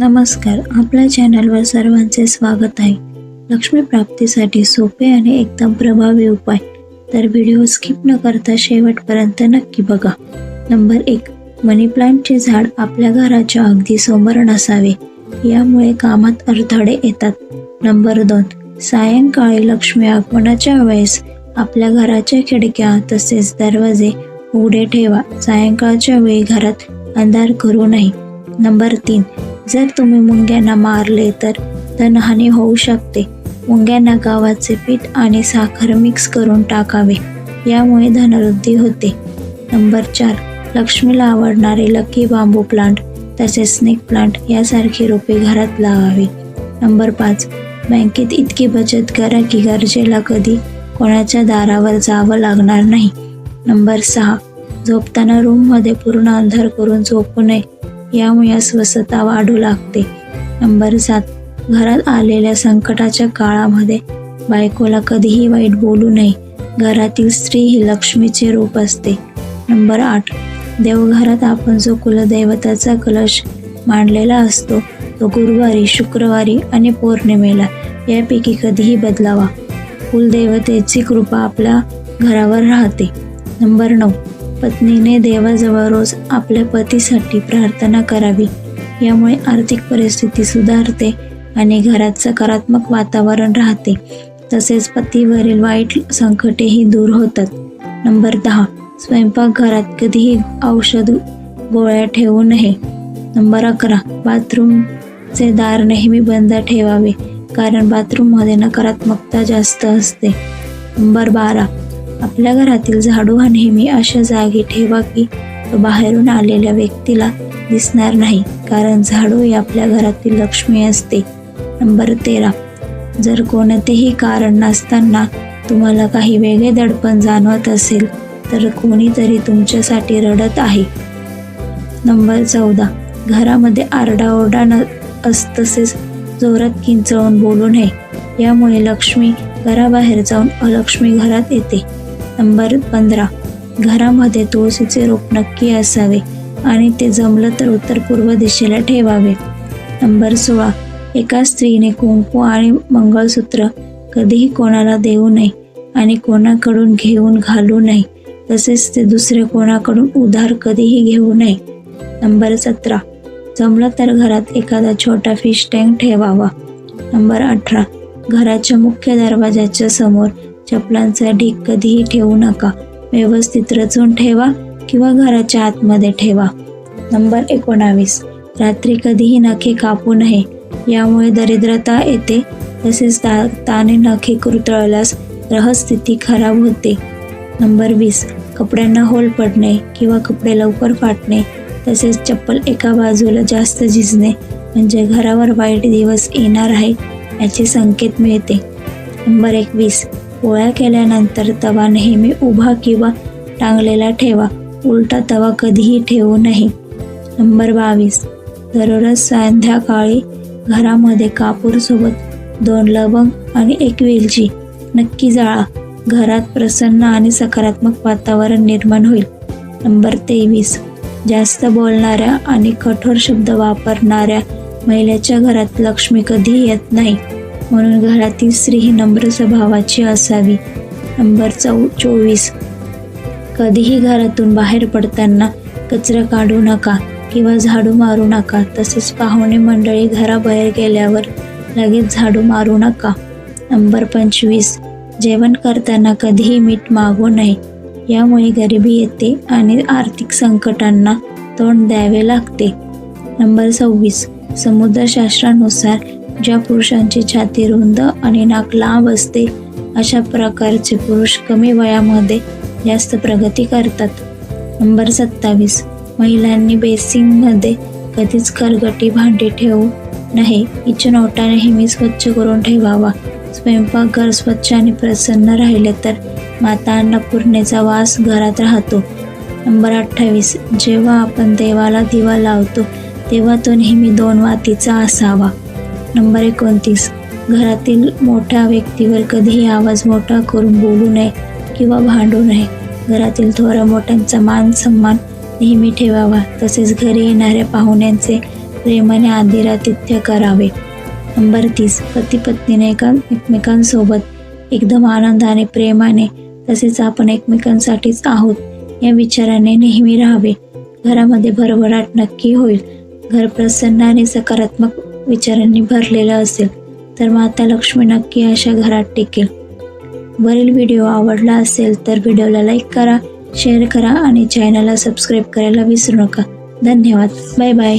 नमस्कार आपल्या चॅनलवर सर्वांचे स्वागत आहे. लक्ष्मी प्राप्तीसाठी सोपे आणि एकदम प्रभावी उपाय. तर व्हिडिओ स्किप न करता शेवटपर्यंत नक्की बघा. नंबर एक मनी प्लांटचे झाड आपल्या घराच्या अगदी समोर नसावे. यामुळे कामात अडथळे येतात. नंबर दोन सायंकाळी लक्ष्मी आगमनाच्या वेळेस आपल्या घराच्या खिडक्या तसेच दरवाजे उघडे ठेवा. सायंकाळच्या वेळी घरात अंधार करू नये. नंबर तीन जर तुम्ही मुंग्यांना मारले तर धनहानी होऊ शकते. मुंग्यांना गव्हाचे पीठ आणि साखर मिक्स करून टाकावे. यामुळे धनवृद्धी होते. नंबर चार लक्ष्मीला आवडणारे लकी बांबू प्लांट तसेच स्नेक प्लांट यासारखी रोपे घरात लावावी. नंबर पाच बँकेत इतकी बचत करा की गरजेला कधी कोणाच्या दारावर जावं लागणार नाही. नंबर सहा झोपताना रूममध्ये पूर्ण अंधार करून झोपू नये. यामुळे स्वस्थता वाढू लागते. नंबर सात घरात आलेल्या संकटाच्या काळामध्ये बायकोला कधीही वाईट बोलू नये. घरातील स्त्री ही लक्ष्मीचे रूप असते. नंबर आठ देवघरात आपण जो कुलदैवताचा कलश मांडलेला असतो तो गुरुवारी शुक्रवारी आणि पौर्णिमेला यापैकी कधीही बदलावा. कुलदैवतेची कृपा आपल्या घरावर राहते. नंबर नऊ पत्नीने देवाजवळ रोज आपल्या पतीसाठी प्रार्थना करावी. यामुळे आर्थिक परिस्थिती सुधारते आणि घरात सकारात्मक वातावरण राहते. तसेच पतीवरील वाईट संकटेही दूर होतात. नंबर दहा. स्वयंपाकघरात कधीही औषध गोळ्या ठेवू नये. नंबर अकरा. बाथरूमचे दार नेहमी बंद ठेवावे कारण बाथरूममध्ये नकारात्मकता जास्त असते. नंबर बारा. आपल्या घरातील झाडू हा नेहमी अशा जागी ठेवा की तो बाहेरून आलेल्या व्यक्तीला दिसणार नाही. कारण झाडू ही आपल्या घरातील लक्ष्मी असते. नंबर तेरा. जर कोणतेही कारण नसताना तुम्हाला काही वेगळे दडपण जाणवत असेल तर कोणीतरी तुमच्यासाठी रडत आहे. नंबर चौदा. घरामध्ये आरडाओरडा न अस तसेच जोरात किंचळून बोलू नये. यामुळे लक्ष्मी घराबाहेर जाऊन अलक्ष्मी घरात येते. नंबर पंधरा. घरामध्ये तुळशीचे रोप नक्की असावे आणि ते जमलं तर उत्तर पूर्व दिशेला ठेवावे. नंबर सोळा. एका स्त्रीने कुंकू आणि मंगळसूत्र कधीही कोणाला देऊ नये आणि कोणाकडून घेऊन घालू नये तसेच ते दुसरे कोणाकडून उधार कधीही घेऊ नये. नंबर सतरा. जमलं तर घरात एखादा छोटा फिश टँक ठेवावा. नंबर अठरा. घराच्या मुख्य दरवाजाच्या समोर चपलांचा ढीक कधीही ठेवू नका. व्यवस्थित रचून ठेवा किंवा घराच्या आतमध्ये ठेवा. नंबर एकोणावीस. रात्री कधीही नखे कापू नये. यामुळे दरिद्रता येते. तसेच ता ताने नखे कुरतळल्यास ग्रहस्थिती खराब होते. नंबर वीस. कपड्यांना होल पडणे किंवा कपडे लवकर फाटणे. तसेच चप्पल एका बाजूला जास्त झिजणे. म्हणजे घरावर वाईट दिवस येणार आहे याचे संकेत मिळते. नंबर एकवीस. पोळ्या केल्यानंतर तवा नेहमी उभा किंवा टांगलेला ठेवा. उलटा तवा कधीही ठेवू नये. नंबर बावीस. दररोज संध्याकाळी घरामध्ये कापूरसोबत दोन लवंग आणि एक वेलची नक्की जाळा. घरात प्रसन्न आणि सकारात्मक वातावरण निर्माण होईल. नंबर तेवीस. जास्त बोलणाऱ्या आणि कठोर शब्द वापरणाऱ्या महिलेच्या घरात लक्ष्मी कधीही येत नाही. म्हणून घरातील स्त्री ही नम्र स्वभावाची असावी. नंबर चौ चोवीस. कधीही घरातून बाहेर पडताना कचरा काढू नका किंवा झाडू मारू नका. तसेच पाहुणे मंडळी घराबाहेर गेल्यावर लगेच झाडू मारू नका. नंबर पंचवीस. जेवण करताना कधीही मीठ मागू नये. यामुळे गरिबी येते आणि आर्थिक संकटांना तोंड द्यावे लागते. नंबर सव्वीस. समुद्रशास्त्रानुसार ज्या पुरुषांची छाती रुंद आणि नाक लांब असते अशा प्रकारचे पुरुष कमी वयामध्ये जास्त प्रगती करतात. नंबर सत्तावीस. महिलांनी बेसिंगमध्ये कधीच खरगटी भांडी ठेवू नये. किचन ओटा नेहमी स्वच्छ करून ठेवावा. स्वयंपाकघर स्वच्छ आणि प्रसन्न राहिले तर माता अन्नपूर्णेचा वास घरात राहतो. नंबर अठ्ठावीस. जेव्हा आपण देवाला दिवा लावतो तेव्हा तो नेहमी दोन वातीचा असावा. नंबर एकोणतीस. घरातील मोठ्या व्यक्तीवर कधीही आवाज मोठा करून बोलू नये किंवा भांडू नये. घरातील थोरा मोठ्यांचा मान सन्मान नेहमी ठेवावा. तसेच घरी येणाऱ्या पाहुण्यांचे प्रेमाने आदिरातिथ्य करावे. नंबर तीस. पती पत्नीने एका एकमेकांसोबत एकदम आनंदाने प्रेमाने तसेच आपण एकमेकांसाठीच आहोत या विचाराने नेहमी राहावे. घरामध्ये भरभराट नक्की होईल. घर प्रसन्न आणि सकारात्मक विचारांनी भरलेलं असेल तर माता लक्ष्मी नक्की अशा घरात टिकेल. वरील व्हिडिओ आवडला असेल तर व्हिडिओला लाईक करा शेअर करा आणि चॅनलला सबस्क्राईब करायला विसरू नका. धन्यवाद. Bye bye.